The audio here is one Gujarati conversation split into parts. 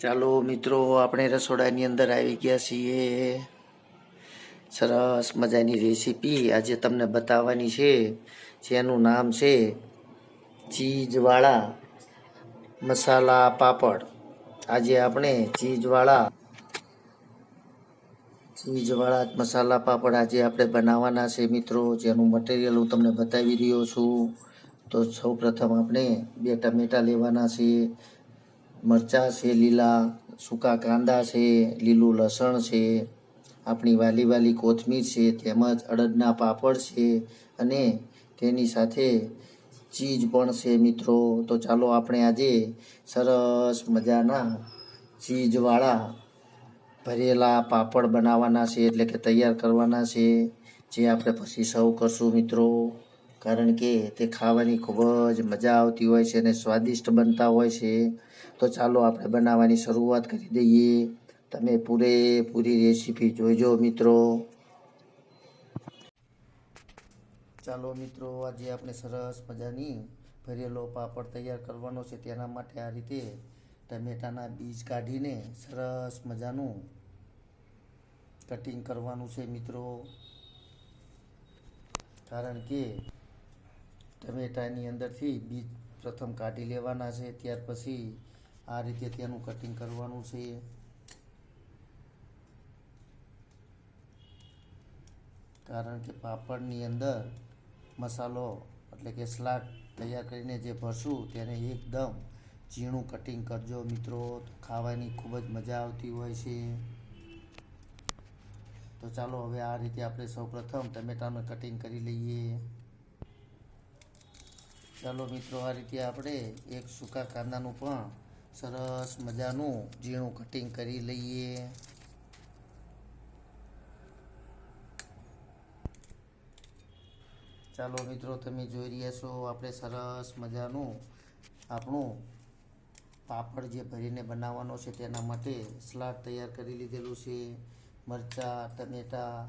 ચાલો મિત્રો, આપણે રસોડાની અંદર આવી ગયા છીએ. સરસ મજાની રેસીપી આજે તમને બતાવવાની છે, જેનું નામ છે ચીઝવાળા મસાલા પાપડ. આજે આપણે ચીઝવાળા ચીઝવાળા મસાલા પાપડ આજે આપણે બનાવવાના છે મિત્રો. જેનું મટીરિયલ હું તમને બતાવી રહ્યો છું. તો સૌ પ્રથમ આપણે બે ટમેટા લેવાના છે. મરચાં છે, લીલા સૂકા કાંદા છે, લીલું લસણ છે, આપણી વાલી વાલી કોથમીર છે, તેમજ અડદના પાપડ છે અને તેની સાથે ચીજ પણ છે મિત્રો. તો ચાલો આપણે આજે સરસ મજાના ચીજવાળા ભરેલા પાપડ બનાવવાના છે, એટલે કે તૈયાર કરવાના છે, જે આપણે પછી સર્વ કરશું મિત્રો. કારણ કે તે ખાવાની ખૂબ જ મજા આવતી હોય છે અને સ્વાદિષ્ટ બનતા હોય છે. તો ચાલો આપણે બનાવવાની શરૂઆત કરી દઈએ. તમે પૂરેપૂરી રેસીપી જોઈજો મિત્રો. ચાલો મિત્રો, આજે આપણે સરસ મજાની ભરેલો પાપડ તૈયાર કરવાનો છે. તેના માટે આ રીતે ટમેટાના બીજ કાઢીને સરસ મજાનું કટિંગ કરવાનું છે મિત્રો. કારણ કે ટમેટાની અંદરથી બીજ પ્રથમ કાઢી લેવાના છે. ત્યાર પછી આ રીતે તેનું કટિંગ કરવાનું છે. કારણ કે પાપડની અંદર મસાલો એટલે કે સલાડ તૈયાર કરીને જે ભરશું તેને એકદમ ઝીણું કટિંગ કરજો મિત્રો. ખાવાની ખૂબ જ મજા આવતી હોય છે. તો ચાલો હવે આ રીતે આપણે સૌપ્રથમ ટમેટાનું કટિંગ કરી લઈએ. ચાલો મિત્રો, આ રીતે આપણે એક સૂકા કાંદાનું પણ સરસ મજાનું ઝીણું કટિંગ કરી લઈએ. ચાલો મિત્રો, તમે જોઈ રહ્યા છો, આપણે સરસ મજાનું આપણું પાપડ જે ભરીને બનાવવાનો છે તેના માટે સલાડ તૈયાર કરી લીધેલું છે. મરચાં, ટમેટાં,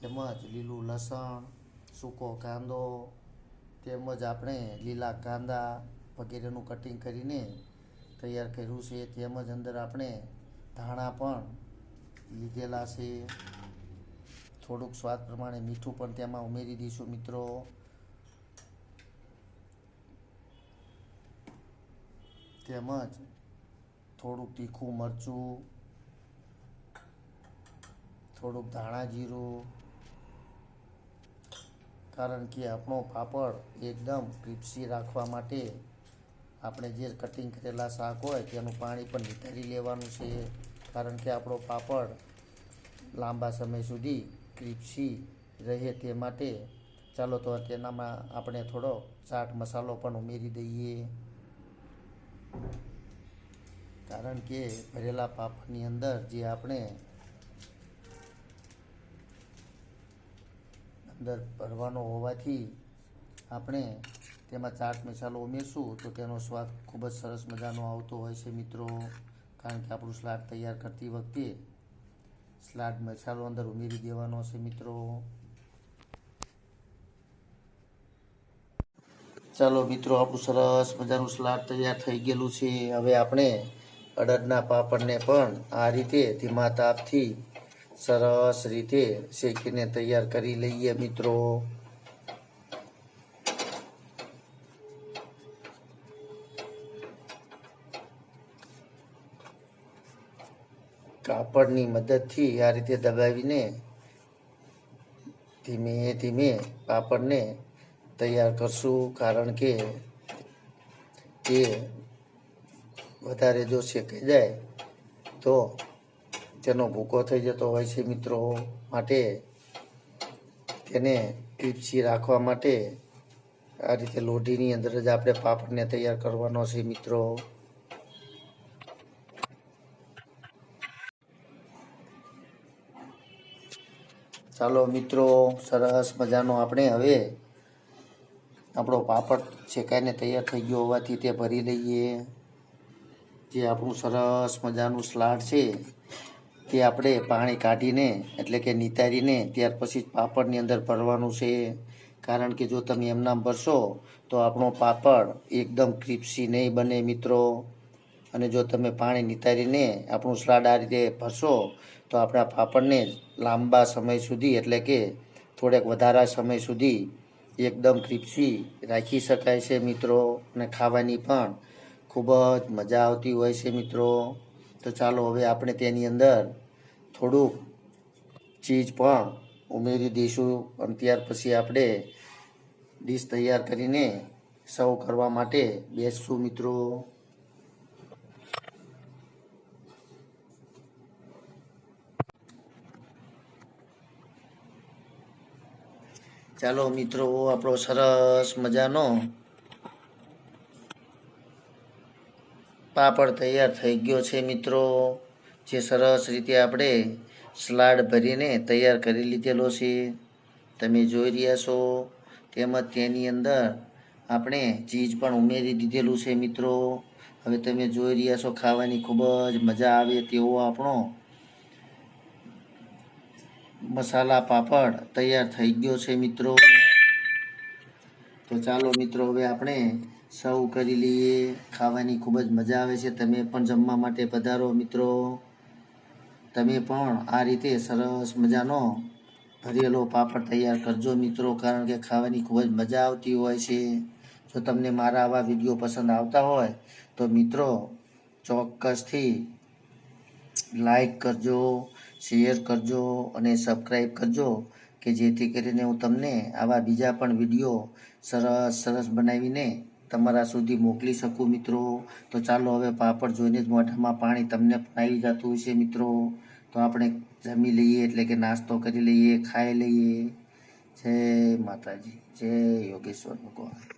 તેમજ લીલું લસણ, સૂકો કાંદો, તેમજ આપણે લીલા કાંદા વગેરેનું કટિંગ કરીને તૈયાર કર્યું છે તેમજ અંદર આપણે ધાણા પણ લીધેલા છે. થોડુંક સ્વાદ પ્રમાણે મીઠું પણ તેમાં ઉમેરી દઈશું મિત્રો. તેમજ થોડુંક તીખું મરચું, થોડુંક ધાણા જીરું, કારણ કે આપણો પાપડ એકદમ ક્રિપ્સી રાખવા માટે આપણે જે કટિંગ કરેલા શાક હોય તેનું પાણી પણ નિતારી લેવાનું છે. કારણ કે આપણો પાપડ લાંબા સમય સુધી ક્રિપ્સી રહે તે માટે ચાલો તો તેનામાં આપણે થોડો ચાટ મસાલો પણ ઉમેરી દઈએ. કારણ કે ભરેલા પાપડની અંદર જે આપણે અંદર ભરવાનો હોવાથી આપણે તેમાં ચાટ મસાલો ઉમેરશું તો તેનો સ્વાદ ખૂબ જ સરસ મજાનો આવતો હોય છે મિત્રો. કારણ કે આપણું સલાડ તૈયાર કરતી વખતે સલાડ મસાલો અંદર ઉમેરી દેવાનો છે મિત્રો. ચાલો મિત્રો, આપણું સરસ મજાનું સલાડ તૈયાર થઈ ગયેલું છે. હવે આપણે અડદના પાપડને પણ આ રીતે ધીમા તાપથી સરસ રીતે શેકીને તૈયાર કરી લઈએ મિત્રો. કાપડની મદદથી આ રીતે દબાવીને ધીમે ધીમે પાપડને તૈયાર કરશું. કારણ કે તે વધારે જો શેકાઈ જાય તો તેનો ભૂકો થઈ જતો હોય છે મિત્રો માટે. તેને ટીપસી રાખવા માટે આ રીતે લોઢીની અંદર જ આપણે પાપડને તૈયાર કરવાનો છે મિત્રો. ચાલો મિત્રો, સરસ મજાનો આપણે હવે આપણો પાપડ શેકાઈને તૈયાર થઈ ગયો હોવાથી તે ભરી લઈએ જે આપણું સરસ મજાનું સલાડ છે, તે આપણે પાણી કાઢીને, એટલે કે નિતારીને, ત્યાર પછી પાપડની અંદર ભરવાનું છે. કારણ કે જો તમે એમનામ ભરશો, તો આપણો પાપડ એકદમ ક્રિપ્સી નહીં બને મિત્રો. અને જો તમે પાણી નિતારીને આપણું સલાડ આ રીતે ભરશો તો આપણા પાપડને લાંબા સમય સુધી, એટલે કે થોડેક વધારા સમય સુધી એકદમ ક્રિપસી રાખી શકાય છે મિત્રો. અને ખાવાની પણ ખૂબ જ મજા આવતી હોય છે મિત્રો. તો ચાલો હવે આપણે તેની અંદર થોડુંક ચીજ પણ ઉમેરી દઈશું. અને ત્યાર પછી આપણે ડીશ તૈયાર કરીને સર્વ કરવા માટે બેસશું મિત્રો. ચાલો મિત્રો, આપણો સરસ મજાનો પાપડ તૈયાર થઈ ગયો છે મિત્રો, જે સરસ રીતે આપણે સલાડ ભરીને તૈયાર કરી લીધેલો છે. તમે જોઈ રહ્યા છો, તેમજ તેની અંદર આપણે ચીજ પણ ઉમેરી દીધેલું છે મિત્રો. હવે તમે જોઈ રહ્યા છો, ખાવાની ખૂબ જ મજા આવે તેવો આપણો મસાલા પાપડ તૈયાર થઈ ગયો છે મિત્રો. તો ચાલો મિત્રો, હવે આપણે સૌ કરી લઈએ. ખાવાની ખૂબ જ મજા આવે છે. તમે પણ જમવા માટે પધારો મિત્રો. તમે પણ આ રીતે સરસ મજાનો ભરેલો પાપડ તૈયાર કરજો મિત્રો, કારણ કે ખાવાની ખૂબ જ મજા આવતી હોય છે. જો તમને મારા આવા વીડિયો પસંદ આવતા હોય, તો મિત્રો ચોક્કસથી લાઈક કરજો શેર કરજો અને સબસ્ક્રાઈબ કરજો કે જેથી કરીને હું તમને આવા બીજા પણ વીડિયો સરસ સરસ બનાવીને તમારા સુધી મોકલી શકું મિત્રો. તો ચાલો હવે પાપડ જોઈને જ મોઢામાં પાણી તમને આવી જતું હશે મિત્રો. તો આપણે જમી લઈએ, એટલે કે નાસ્તો કરી લઈએ, ખાઈ લઈએ. જય માતાજી, જય યોગેશ્વર ભગવાન.